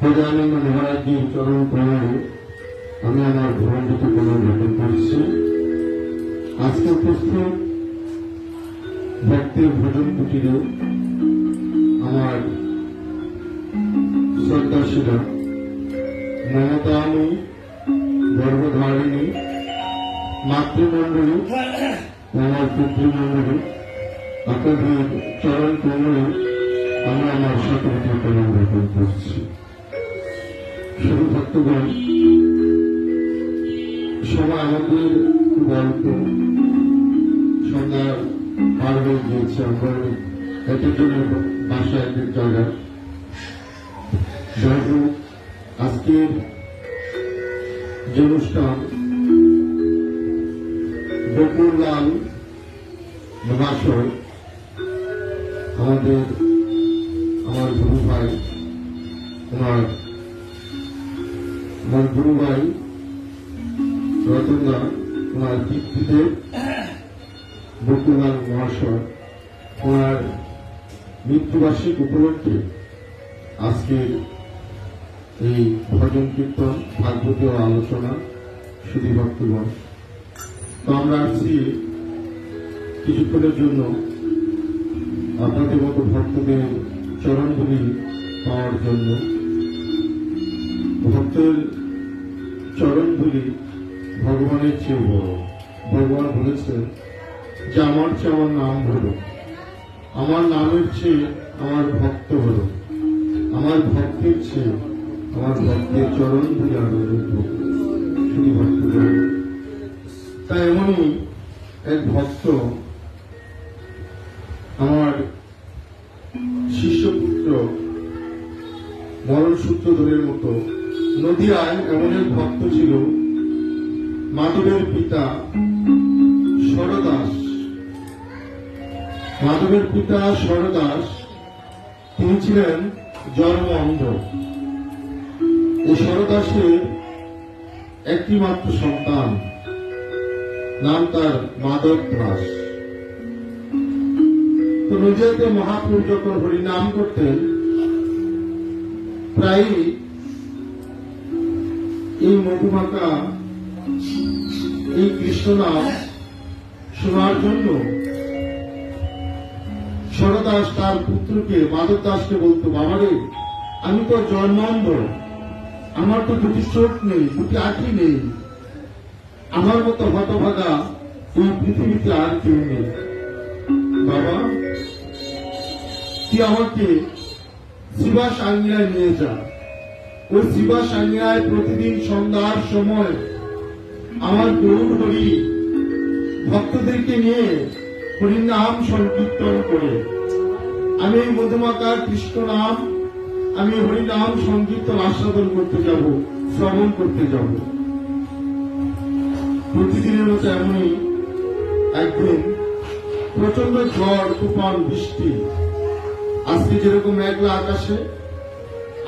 প্রজানন্দ মহারাজজির চরণ প্রণামে আমি আমার ভ্রমণটিকে পুনর্গঠন করছি। আজকে উপস্থিত ভক্তের ভোজন কুটিরে আমার শ্রদ্ধাশীলা মমতাময়ী, গর্ভধারিণী, মাতৃমণ্ডলী, আমার পিতৃমণ্ডলী, আপনাদের চরণ কমলে আমি আমার সকলকে পুনর্গঠন করছি। শুধু ভক্তগণ সবাই আমাদের গল্প সন্ধ্যা পার হয়ে গিয়েছে, আমরা এক একজনের বাসা এক এক জায়গায় আজকের যে অনুষ্ঠান বকুরলাল মহাশয়, আমাদের, আমার গুরু ভাই আমার আমার গুরু ভাই রতনদা ওনার ভিত্তিতে বকুলাল মহাশয়, ওনার মৃত্যুবার্ষিক উপলক্ষে আজকের এই ভজন কীর্তন, ভাগবতীয় আলোচনা শুধু ভক্তগণ তো আমরা আসছি কিছুক্ষণের জন্য আপনাদের মতো ভক্তদের চরণগুলি পাওয়ার জন্য, ভক্তের চরণগুলি ভগবানের চেয়ে বড়। ভগবান বলেছেন, যে আমার চেয়ে আমার নাম হলো। আমার নামের চেয়ে আমার ভক্ত হলো। আমার ভক্তের চেয়ে আমার ভক্তের চরণগুলি আনন্দ শুধু ভক্ত তাই এমনই এক ভক্ত আমার শিষ্যপুত্র মরণ সূত্রধরের মতো নদিয়ায় এমন এক ভক্ত ছিল। মাধবের পিতা সরদাস মাধবের পিতা সরদাস তিনি ছিলেন জন্ম অন্ধ এই সরদাসের একটি মাত্র সন্তান, নাম তার মাধব দাস। তো নদিয়াতে মহাপুর যখন হরিনাম করতেন, প্রায়ই এই মধুমাকা এই কৃষ্ণ নাম শোনার জন্য সরদাস তার পুত্রকে মাধব দাসকে বলতো, বাবারে, আমি তো জন্মান্ধ। আমার তো দুটি চোখ নেই, দুটি আঁখি নেই। আমার মতো হতভাগা এই পৃথিবীতে আর কেউ নেই। বাবা, তুই আমাকে শিবা সাঙ্গিয়ায় নিয়ে যা। শিবা সাঙ্গিয়ায় প্রতিদিন সন্ধ্যার সময় আমার গরুর হরি ভক্তদেরকে নিয়ে হরির নাম সংকীর্তন করে। আমি এই কৃষ্ণ নাম, আমি হরি নাম সংকীর্তন আস্বাদন করতে যাব, শ্রবণ করতে যাব। প্রতিদিনের মতো এমনই একদিন প্রচণ্ড ঝড়, তুফান, বৃষ্টি, আজকে যেরকম মেঘলা আকাশে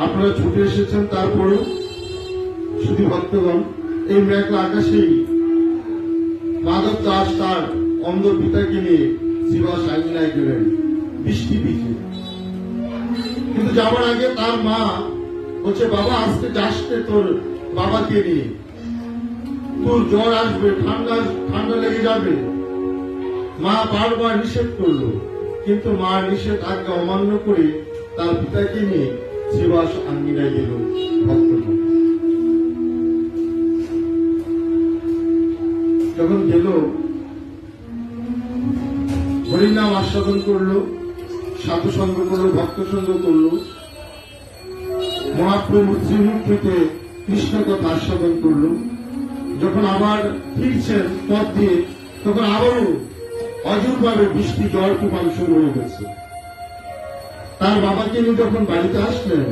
আপনারা ছুটে এসেছেন, তারপরেও শুধু ভক্তগণ, এই মেঘলা আকাশেই মাধব দাস তার অন্ধ পিতাকে নিয়ে শিবা সাইনায় গেলেন, বৃষ্টি ভিজে। কিন্তু যাওয়ার আগে তার মা বলছে, বাবা, আজকে যাস নে তোর বাবাকে নিয়ে। তোর জ্বর আসবে, ঠান্ডা ঠান্ডা লেগে যাবে। মা বারবার নিষেধ করল, কিন্তু মা নিষেধ আজ্ঞা অমান্য করে তার পিতাকে নিয়ে শিবাস আঙ্গিনায় গেল ভক্তগণ যখন গেল, হরিনাম আস্বাদন করল, সাধু সঙ্গ করল, ভক্ত সঙ্গ করল। মহাপ্রভু শ্রীমুখ থেকে কৃষ্ণ কথা আস্বাদন করল। যখন আবার ফিরছেন পথ দিয়ে, তখন আবারও অজুরভাবে বৃষ্টি জল তুফান শুরু হয়ে গেছে। তার বাবাকে নিয়ে যখন বাড়িতে আসলেন,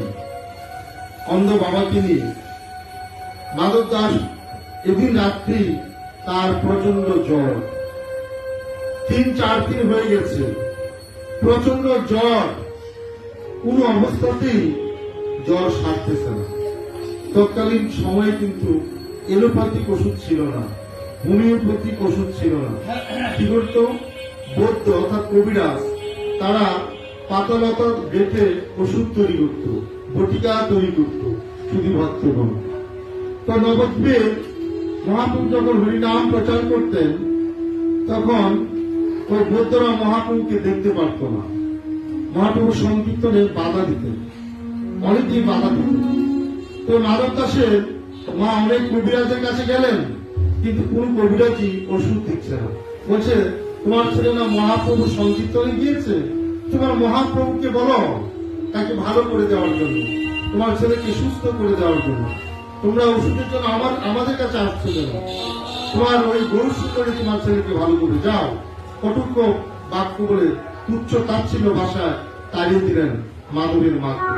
অন্ধ বাবাকে নিয়ে, মাধব দাস এদিন রাত্রি তার প্রচণ্ড জ্বর। তিন, চার দিন হয়ে গেছে। প্রচণ্ড জ্বর। কোন অবস্থাতেই জ্বর সারতেছে না। তৎকালীন সময়ে কিন্তু এলোপ্যাথিক ওষুধ ছিল না, হোমিওপ্যাথিক ওষুধ ছিল না। কি করতো? বৌদ্ধ অর্থাৎ কবিরাজ, তারা পাতালতা বেটে ওষুধ তৈরি করত, বটিকা তৈরি করত শুধু ভক্তগণ তো নবদ্বীপে মহাপ্রভু যখন হরিনাম প্রচার করতেন, তখন ওই বৌদ্ধরা মহাপ্রভুকে দেখতে পারত না। মহাপ্রভু সংকীর্তনে বাধা দিতেন অনেকদিন বাধা দিতেন। তো মাধব দাসের মা অনেক কবিরাজের কাছে গেলেন, কিন্তু কোন কবিরাজই ওষুধ দিচ্ছে না। বলছে, তোমার ছেলে না মহাপ্রভু সংকীর্তনে গিয়েছে? তোমার মহাপ্রভুকে বলো, তাকে ভালো করে দেওয়ার জন্য, তোমার ছেলেকে সুস্থ করে দেওয়ার জন্য। তোমরা ওষুধের জন্য আমার, আমাদের কাছে আসছো কেন তোমার ওই গরু করে তোমার ছেলেকে ভালো করে যাও। কটুক্ষ বাক্য বলে তুচ্ছ তাচ্ছিল ভাষায় তাড়িয়ে দিলেন মাধবের মাকে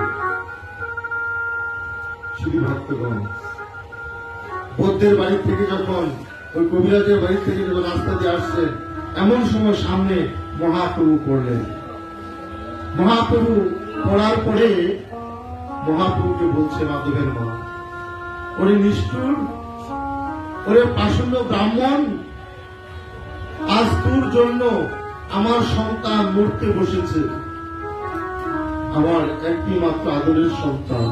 শ্রী ভক্তগণ, বৌদ্ধের বাড়ি থেকে যখন, ওই কবিরাজের বাড়ি থেকে যখন রাস্তা দিয়ে আসছে, এমন সময় সামনে মহাপ্রভু পড়লেন। মহাপ্রভু পড়ার পরে মহাপ্রভুকে বলছে মাধবের মা, ওরে নিষ্ঠুর, ওরে পাষণ্ড ব্রাহ্মণ, আজ তোর জন্য আমার সন্তান মরতে বসেছে। আমার একটি মাত্র আদরের সন্তান।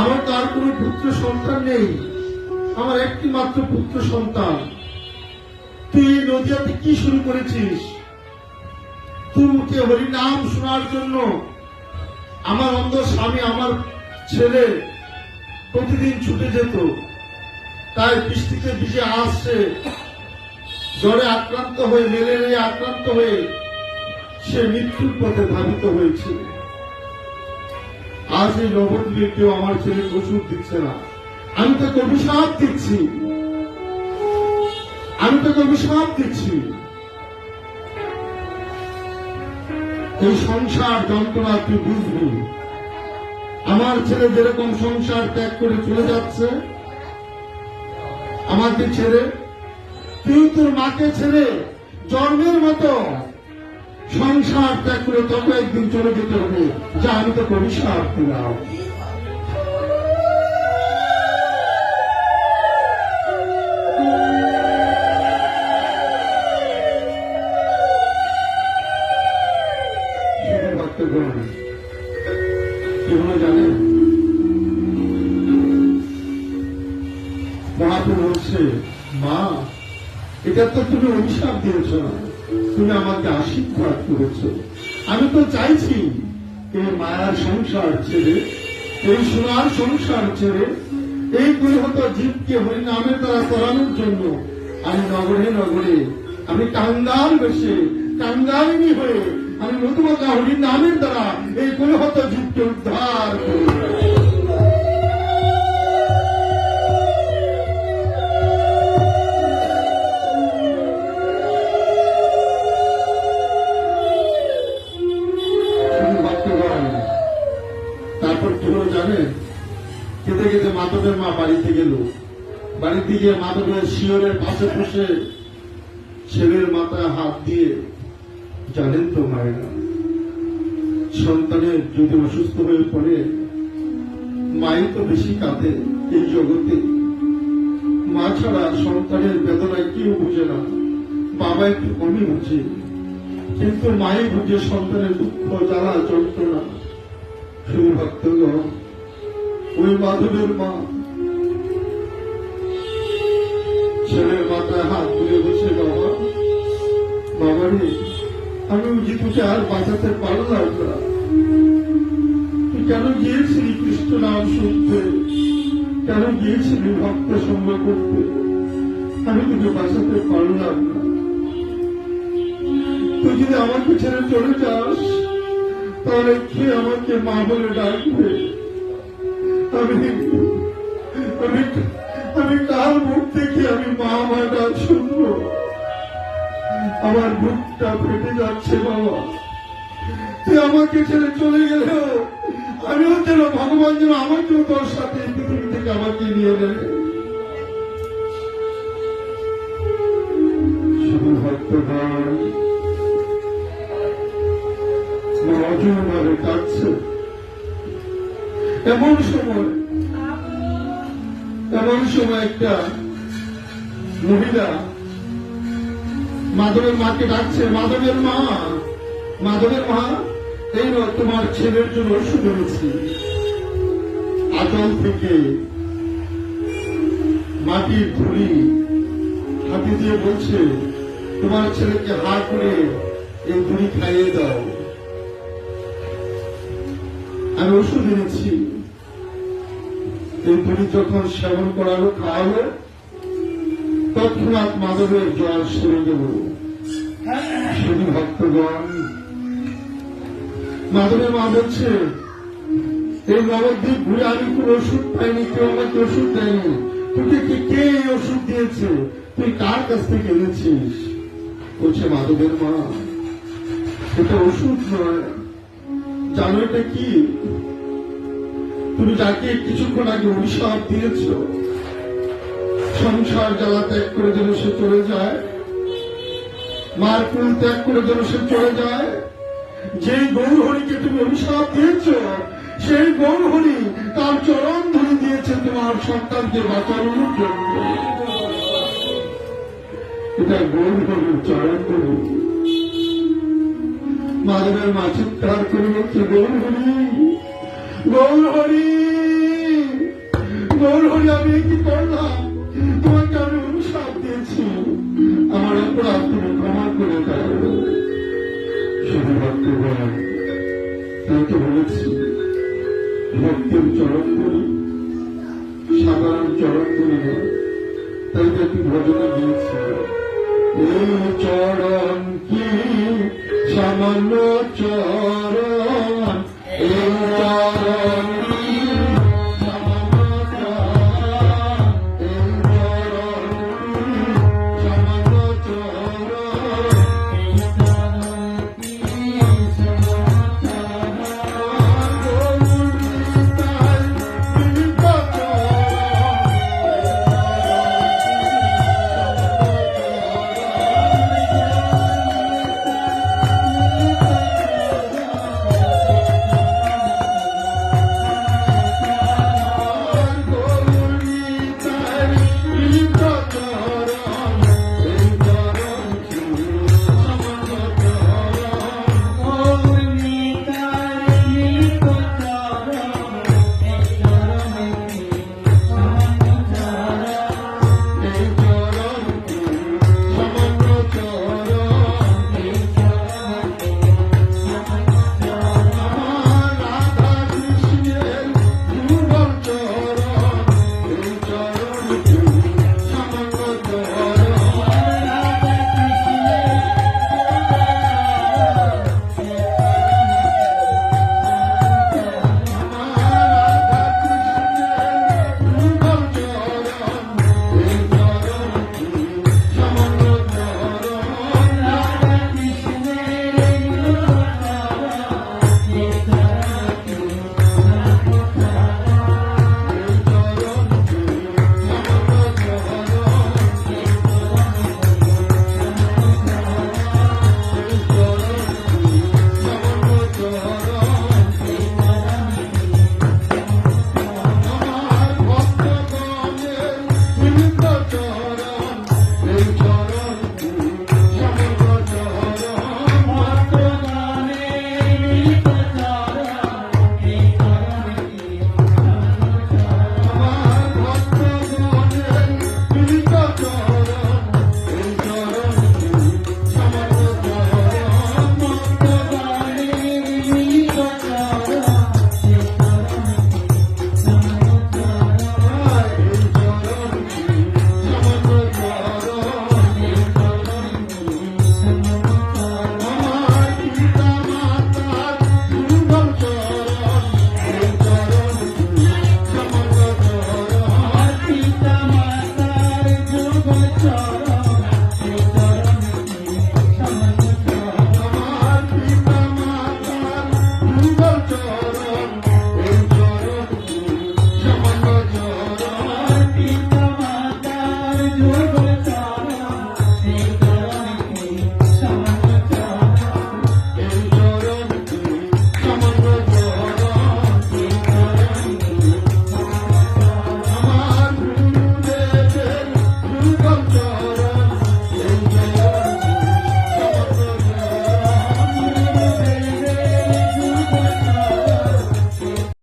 আমার তার কোনো পুত্র সন্তান নেই, আমার একটি মাত্র পুত্র সন্তান। তুই নদিয়াতে কি শুরু করেছিস? মুখে হরিনাম শোনার জন্য আমার অন্ধ স্বামী, আমার ছেলে প্রতিদিন ছুটে যেত। তাই বৃষ্টিতে ভিজে আসছে, জ্বরে আক্রান্ত হয়ে মেলেরিয়া আক্রান্ত হয়ে সে মৃত্যুর পথে ধাবিত হয়েছে। আজ এই নবদ্বীপে কেউ আমার ছেলে ওষুধ দিচ্ছে না। আমি তাকে অভিশাপ দিচ্ছি। আমি তাকে অভিশাপ দিচ্ছি। এই সংসার যন্ত্রণা তুই বুঝবি? আমার ছেলে যেরকম সংসার ত্যাগ করে চলে যাচ্ছে আমাকে ছেড়ে তুই তোর মাকে ছেড়ে জন্মের মতো সংসার ত্যাগ করে তবে একদিন চলে যেতে হবে। যা আমি তো অভিশাপ দিলাম হলো জানেন মহাপ্রভু বলছে, মা, এটা তো তুমি অভিশাপ দিয়েছ। তুমি আমাকে আশীর্বাদ করেছ। আমি তো চাইছি এই মায়ার সংসার ছেড়ে, এই সোনার সংসার ছেড়ে, এই গুণগত জীবকে হরিনামের দ্বারা করানোর জন্য আমি নগরে নগরে, আমি কাঙ্গাল বেশে কাঙ্গালিনী হয়ে, আমি মধুমতা হরিনামের দ্বারা এই গুণগত জীবকে গিয়ে মাধবের শিওরের পাশে বসে ছেলের মাথায় হাত দিয়ে জানেন তো মায়েরা, সন্তানের যদি অসুস্থ হয়ে পড়ে, মাই তো বেশি কাঁদে এই জগতে। মা ছাড়া সন্তানের বেদনায় কেউ বুঝে না, বাবা একটু কমই বুঝে। কিন্তু মাই বুঝে সন্তানের দুঃখ, জ্বালা, যন্ত্রণা। শুধু ভক্তগণ ওই মাধবের মা বাবা আমি জিতুকে আর বাঁচাতে পারলাম না কেন গিয়েছিলি কৃষ্ণ নাম শুনতে? কেন গিয়েছিলি ভক্ত সঙ্গ করতে? আমি তোকে বাঁচাতে পারলাম না তুই যদি আমাকে ছেড়ে চলে যাস, তাহলে কে আমাকে মা বলে ডাকবে? আমি আমি আমি কার মুখ থেকে আমি মা মা ডাক শুনব? আমার বুকটা ফেটে যাচ্ছে বাবা। তুই আমাকে ছেড়ে চলে গেলেও আমিও যেন ভগবান যেন আমাকেও তোর সাথে পৃথিবী থেকে আমাকে নিয়ে নেবে অজয়ভাবে কাটছে এমন সময় এমন সময় একটা মহিলা মাধবের মাকে ডাকছে, মাধবের মা মাধবের মা, এই না তোমার ছেলের জন্য এনেছি। আচল থেকে মাটির ধুলি হাতে দিয়ে বলছে, তোমার ছেলেকে হা করে এই ধুলি খাইয়ে দাও। আমি ওষুধ এনেছি। এই ধুলি যখন সেবন করালো খাওয়ালো তৎক্ষণাৎ মাধবের জল সেরে গেল। শুধু ভক্তগণ। মাধবের মা বলছে, এই নবদ্বীপ ঘুরে আমি কোন ওষুধ পাইনি, কেউ আমাকে ওষুধ দেয়নি। তোকে কে কে এই ওষুধ দিয়েছে? তুই কার কাছ থেকে এনেছিস? বলছে মাধবের মা, এটা ওষুধ নয়। জানো এটা কি? তুমি যাকে কিছুক্ষণ আগে অভিশাপ দিয়েছ সংসার জ্বালা ত্যাগ করে যেন সে চলে যায়, মার কুল ত্যাগ করে যেন সে চলে যায় যে গৌরহরিকে তুমি অভিশাপ দিয়েছ, সেই গৌরহরি তার চরণ ধরে দিয়েছে তোমার সন্তানকে বাঁচানোর জন্য এটা গৌরহরির চরণ ধরে। মাধবের মা চিৎকার করে বলছে গৌরহরি গৌরহরি গৌরহরি আমি কি করলাম? তো বলেছি ভক্তির চরণগুলি সাধারণ চরণগুলি করি না তাই তো একটি ভজনে দিয়েছি এই চরণ কি সামান্য চরণ